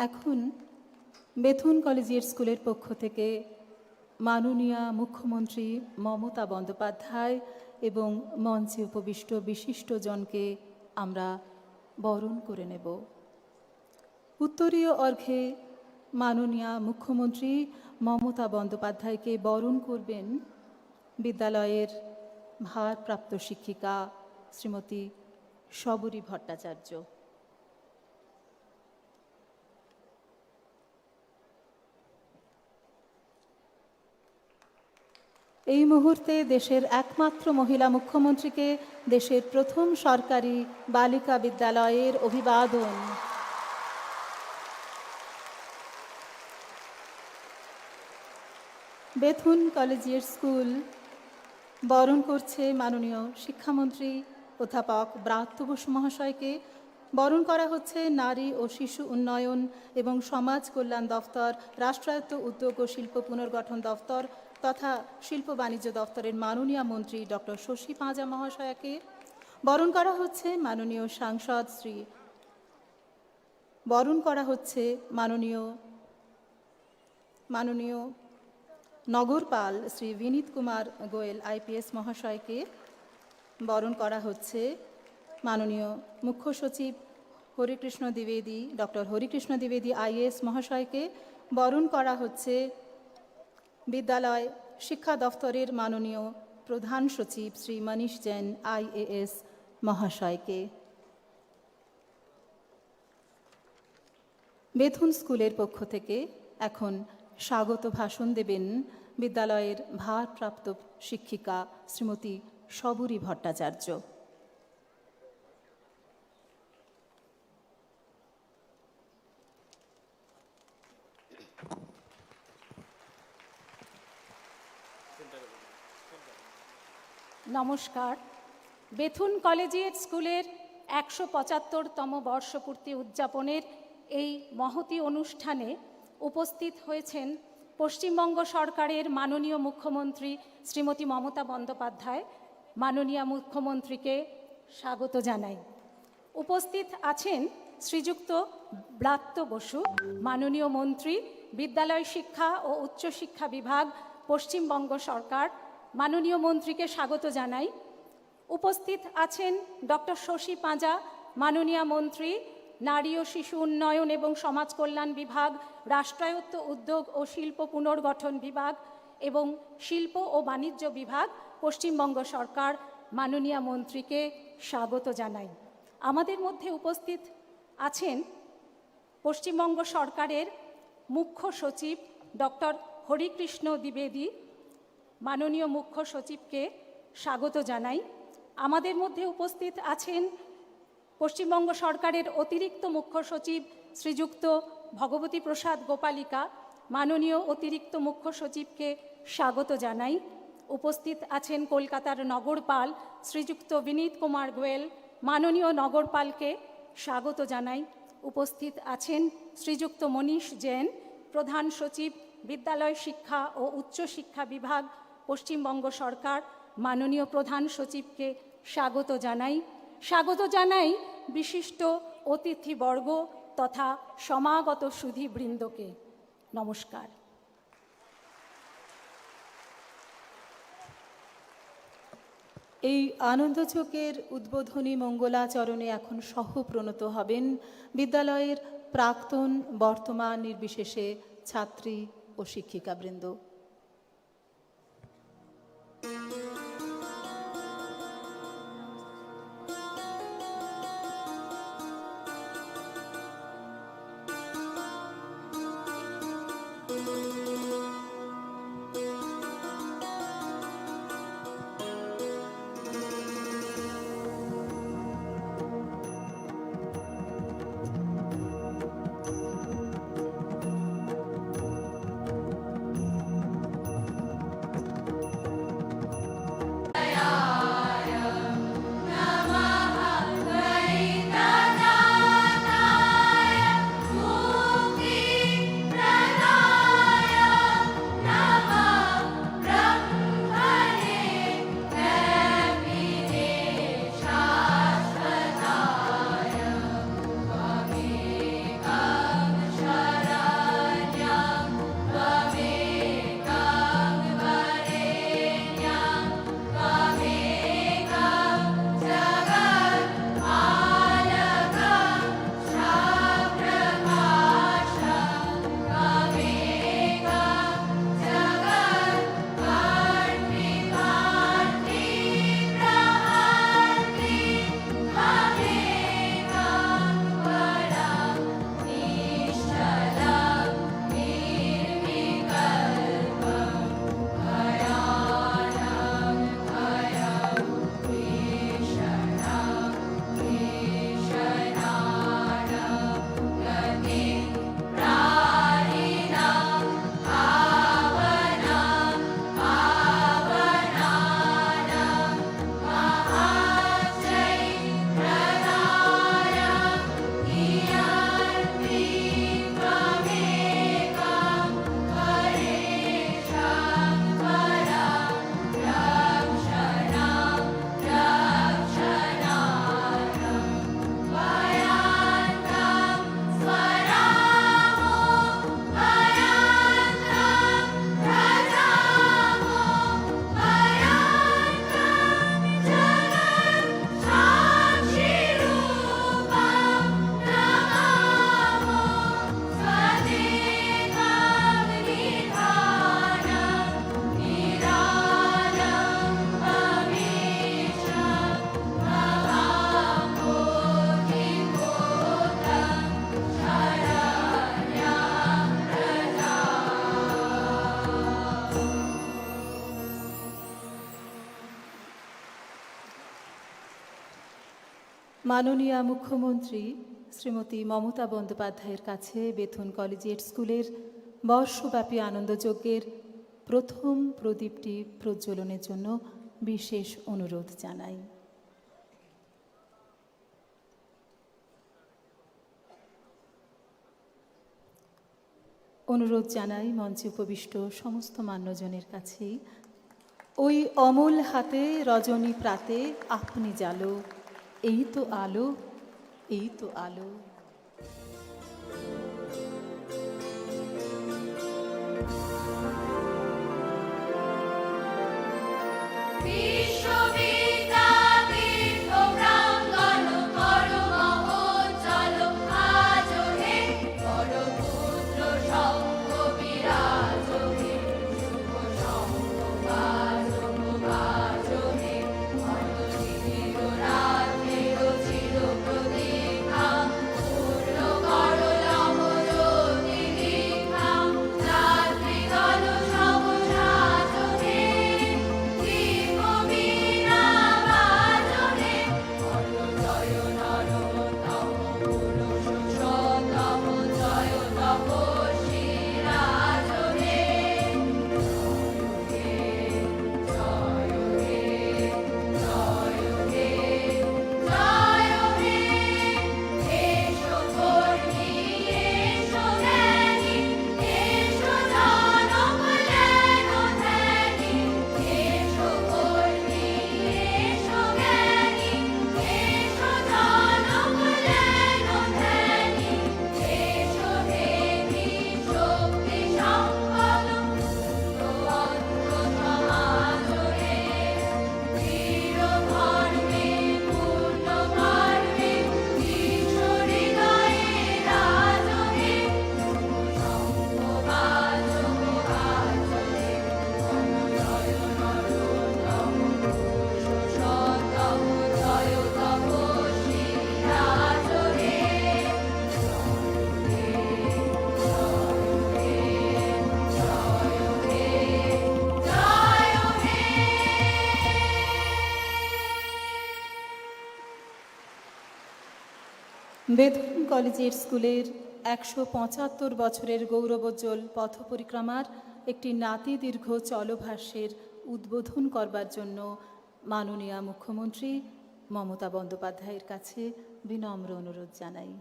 এখন Bethune collegiate স্কুলের পক্ষ থেকে মাননীয়া মুখ্যমন্ত্রী মমতা বন্দ্যোপাধ্যায় এবং মঞ্চে উপবিষ্ট বিশিষ্টজনকে আমরা বরণ করে নেব। উত্তরীয় অর্ঘে মাননীয়া মুখ্যমন্ত্রী মমতা বন্দ্যোপাধ্যায়কে বরণ করবেন বিদ্যালয়ের ভারপ্রাপ্ত শিক্ষিকা শ্রীমতী শবরী ভট্টাচার্য। এই মুহূর্তে দেশের একমাত্র মহিলা মুখ্যমন্ত্রীকে দেশের প্রথম সরকারি বালিকা বিদ্যালয়ের অভিবাদন। বেথুন কলেজিয়েট স্কুল বরণ করছে মাননীয় শিক্ষামন্ত্রী অধ্যাপক ব্রাত্য বসু মহাশয়কে। বরণ করা হচ্ছে নারী ও শিশু উন্নয়ন এবং সমাজ কল্যাণ দফতর, রাষ্ট্রায়ত্ত উদ্যোগ ও শিল্প পুনর্গঠন দফতর তথা শিল্প বাণিজ্য দফতরের মাননীয় মন্ত্রী ডক্টর শশী পাঁজা মহাশয়াকে বরণ করা হচ্ছে মাননীয় সাংসদ শ্রী বরণ করা হচ্ছে মাননীয় মাননীয় নগরপাল শ্রী বিনীত কুমার গোয়েল আইপিএস মহাশয়কে বরণ করা হচ্ছে মাননীয় মুখ্য সচিব হরিকৃষ্ণ দ্বিবেদী, ডক্টর হরিকৃষ্ণ দ্বিবেদী আইএএস মহাশয়কে বরণ করা হচ্ছে বিদ্যালয় শিক্ষা দফতরের মাননীয় প্রধান সচিব শ্রী মনীষ জৈন, আইএএস মহাশয়কে। বেথুন স্কুলের পক্ষ থেকে এখন স্বাগত ভাষণ দেবেন বিদ্যালয়ের ভারপ্রাপ্ত শিক্ষিকা শ্রীমতী সবরী ভট্টাচার্য। নমস্কার। বেথুন কলেজিয়েট স্কুলের একশো পঁচাত্তরতম বর্ষপূর্তি উদযাপনের এই মহতি অনুষ্ঠানে উপস্থিত হয়েছেন পশ্চিমবঙ্গ সরকারের মাননীয় মুখ্যমন্ত্রী শ্রীমতী মমতা বন্দ্যোপাধ্যায়। মাননীয় মুখ্যমন্ত্রীকে স্বাগত জানাই। উপস্থিত আছেন শ্রীযুক্ত ব্রাত্য বসু, মাননীয় মন্ত্রী, বিদ্যালয় শিক্ষা ও উচ্চশিক্ষা বিভাগ, পশ্চিমবঙ্গ সরকার মাননীয় মন্ত্রীকে স্বাগত জানাই। উপস্থিত আছেন ডক্টর শশী পাঁজা, মাননীয় মন্ত্রী, নারী ও শিশু উন্নয়ন এবং সমাজ কল্যাণ বিভাগ, রাষ্ট্রায়ত্ত উদ্যোগ ও শিল্প পুনর্গঠন বিভাগ এবং শিল্প ও বাণিজ্য বিভাগ, পশ্চিমবঙ্গ সরকার, মাননীয় মন্ত্রীকে স্বাগত জানাই। আমাদের মধ্যে উপস্থিত আছেন পশ্চিমবঙ্গ সরকারের মুখ্য সচিব ডক্টর হরিকৃষ্ণ দ্বিবেদী মাননীয় মুখ্য সচিবকে স্বাগত জানাই। আমাদের মধ্যে উপস্থিত আছেন পশ্চিমবঙ্গ সরকারের অতিরিক্ত মুখ্য সচিব শ্রীযুক্ত ভগবতী প্রসাদ গোপালিকা, মাননীয় অতিরিক্ত মুখ্য সচিবকে স্বাগত জানাই। উপস্থিত আছেন কলকাতার নগরপাল শ্রীযুক্ত বিনীত কুমার গোয়েল, মাননীয় নগরপালকে স্বাগত জানাই। উপস্থিত আছেন শ্রীযুক্ত মনীষ জেন, প্রধান সচিব বিদ্যালয় শিক্ষা ও উচ্চশিক্ষা বিভাগ পশ্চিমবঙ্গ সরকার মাননীয় প্রধান সচিবকে স্বাগত জানাই। স্বাগত জানাই বিশিষ্ট অতিথিবর্গ তথা সমাগত সুধীবৃন্দকে। নমস্কার। এই আনন্দচকের উদ্বোধনী মঙ্গলাচরণে এখন সহপ্রণত হবেন বিদ্যালয়ের প্রাক্তন বর্তমান নির্বিশেষে ছাত্রী ও শিক্ষিকাবৃন্দ। মাননীয়া মুখ্যমন্ত্রী শ্রীমতী মমতা বন্দ্যোপাধ্যায়ের কাছে বেথুন কলেজিয়েট স্কুলের বর্ষব্যাপী আনন্দযজ্ঞের প্রথম প্রদীপটি প্রজ্বলনের জন্য বিশেষ অনুরোধ জানাই। অনুরোধ জানাই মঞ্চে উপবিষ্ট সমস্ত মান্যজনের কাছেই ওই অমল হাতে রজনী প্রাতে আপনি জালো এই তো আলো এই তো আলো। বেথুন কলেজের স্কুলের একশো পঁচাত্তর বছরের গৌরবোজ্জ্বল পথ পরিক্রমার একটি নাতি দীর্ঘ চলভাষ্যের উদ্বোধন করবার জন্য মাননীয়া মুখ্যমন্ত্রী মমতা বন্দ্যোপাধ্যায়ের কাছে বিনম্র অনুরোধ জানাই।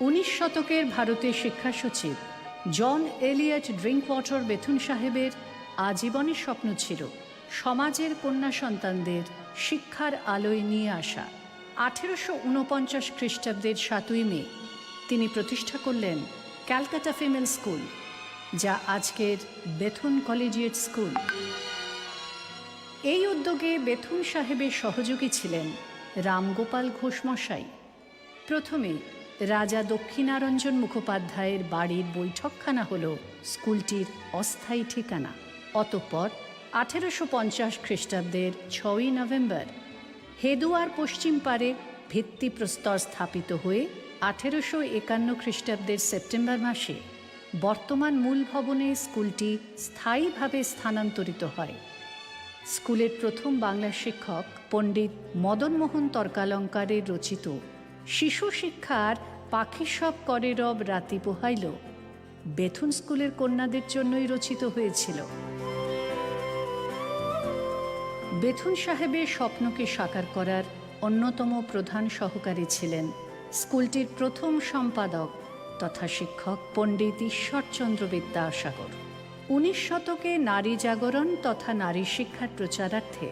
উনিশ শতকের ভারতের শিক্ষা সচিব John Elliot Drinkwater Bethune সাহেবের আজীবনের স্বপ্ন ছিল। সমাজের কন্যা সন্তানদের শিক্ষার আলোয় নিয়ে আসা আঠেরোশো উনপঞ্চাশ খ্রিস্টাব্দের সাতই মে তিনি প্রতিষ্ঠা করলেন ক্যালকাটা ফিমেল স্কুল, যা আজকের বেথুন কলেজিয়েট স্কুল। এই উদ্যোগে বেথুন সাহেবের সহযোগী ছিলেন রামগোপাল ঘোষ মশাই প্রথমে রাজা দক্ষিণারঞ্জন মুখোপাধ্যায়ের বাড়ির বৈঠকখানা হল স্কুলটির অস্থায়ী ঠিকানা, অতঃপর আঠেরোশো পঞ্চাশ খ্রিস্টাব্দের ছয়ই নভেম্বর, হেদুয়ার পশ্চিম পারে ভিত্তিপ্রস্তর স্থাপিত হয়ে আঠেরোশো একান্ন খ্রিস্টাব্দের সেপ্টেম্বর মাসে বর্তমান মূল ভবনে স্কুলটি স্থায়ীভাবে স্থানান্তরিত হয়। স্কুলের প্রথম বাংলা শিক্ষক পণ্ডিত মদনমোহন তর্কালঙ্কারের রচিত শিশু শিক্ষার পাখি সব করে রব রাতি পোহাইল বেথুন স্কুলের কন্যাদের জন্যই রচিত হয়েছিল। বেথুন সাহেবের স্বপ্নকে সাকার করার অন্যতম প্রধান সহকারী ছিলেন স্কুলটির প্রথম সম্পাদক তথা শিক্ষক পণ্ডিত ঈশ্বরচন্দ্র বিদ্যাসাগর। উনিশ শতকে নারী জাগরণ তথা নারী শিক্ষার প্রচারার্থে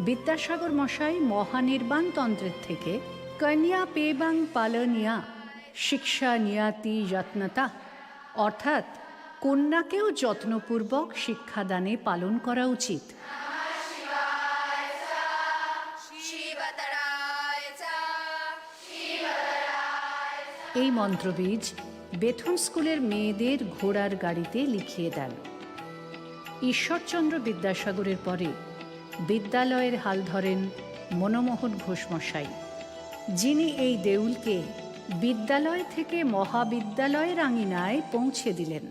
বিদ্যাসাগর মশাই মহানির্বাণ তন্ত্রের থেকে কন্যা পেবাং পালনিয়া শিক্ষা নিয়াতি যত্নতা, অর্থাৎ কন্যাকেও যত্নপূর্বক শিক্ষাদানে পালন করা উচিত। এই মন্ত্রবীজ বেথুন স্কুলের মেয়েদের ঘোড়ার গাড়িতে লিখিয়ে দেন। ঈশ্বরচন্দ্র বিদ্যাসাগরের পরে বিদ্যালয়ের হাল ধরেন মনমোহন ঘোষমশাই, যিনি এই দেউলকে বিদ্যালয় থেকে মহাবিদ্যালয়ের আঙিনায় পৌঁছে দিলেন।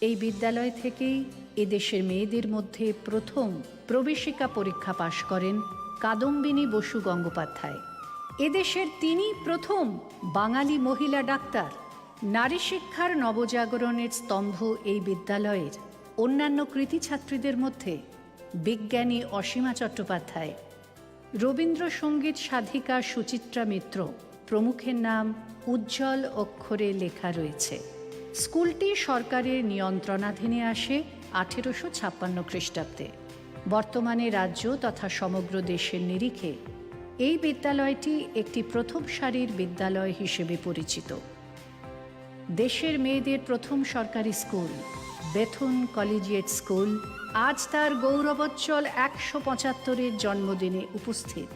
এই বিদ্যালয় থেকেই এদেশের মেয়েদের মধ্যে প্রথম প্রবেশিকা পরীক্ষা পাশ করেন কাদম্বিনী বসু গঙ্গোপাধ্যায়। এদেশের তিনি প্রথম বাঙালি মহিলা ডাক্তার। নারী শিক্ষার নবজাগরণের স্তম্ভ এই বিদ্যালয়ের। অন্যান্য কৃতি ছাত্রীদের মধ্যে বিজ্ঞানী অসীমা চট্টোপাধ্যায়, রবীন্দ্রসঙ্গীত সাধিকা সুচিত্রা মিত্র প্রমুখের নাম উজ্জ্বল অক্ষরে লেখা রয়েছে। স্কুলটি সরকারের নিয়ন্ত্রণাধীনে আসে আঠেরোশো ছাপ্পান্ন খ্রিস্টাব্দে। বর্তমানে রাজ্য তথা সমগ্র দেশের নিরিখে এই বিদ্যালয়টি একটি প্রথম সারির বিদ্যালয় হিসেবে পরিচিত। দেশের মেয়েদের প্রথম সরকারি স্কুল, বেথুন কলেজিয়েট স্কুল, আজ তার গৌরবোজ্জ্বল একশো পঁচাত্তরের জন্মদিনে উপস্থিত।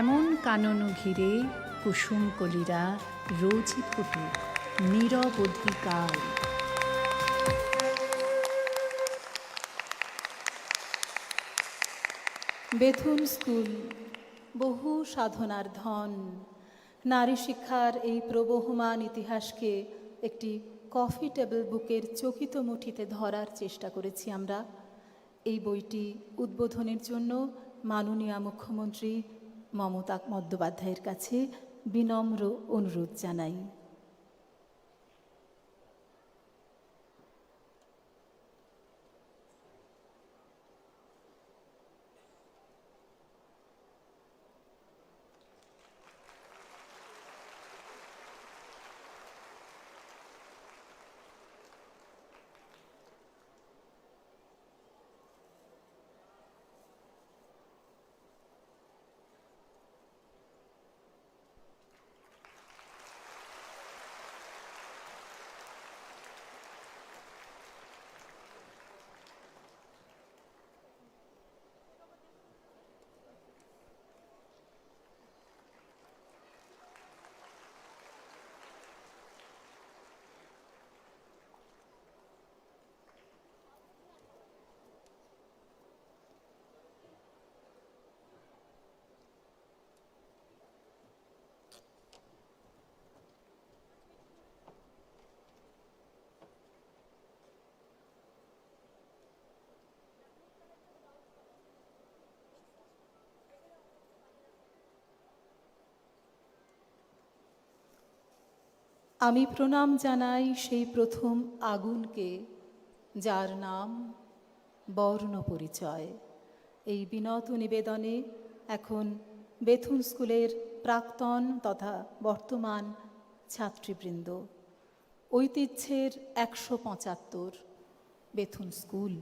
এমন কানন ঘিরে কুসুম কলিরা রোজই ফুটুক নিরবধিকার বেথুন স্কুল বহু সাধনার ধন। নারী শিক্ষার এই প্রবহমান ইতিহাসকে একটি কফি টেবিল বুকের চকিত মুঠিতে ধরার চেষ্টা করেছি আমরা। এই বইটি উদ্বোধনের জন্য মাননীয় মুখ্যমন্ত্রী মমতা বন্দ্যোপাধ্যায়ের কাছে বিনম্র অনুরোধ জানাই। আমি প্রণাম জানাই সেই প্রথম আগুনকে, যার নাম বর্ণ পরিচয় এই বিনত নিবেদনে এখন বেথুন স্কুলের প্রাক্তন তথা বর্তমান ছাত্রীবৃন্দ। ঐতিহ্যের একশো পঁচাত্তর বেথুন স্কুল।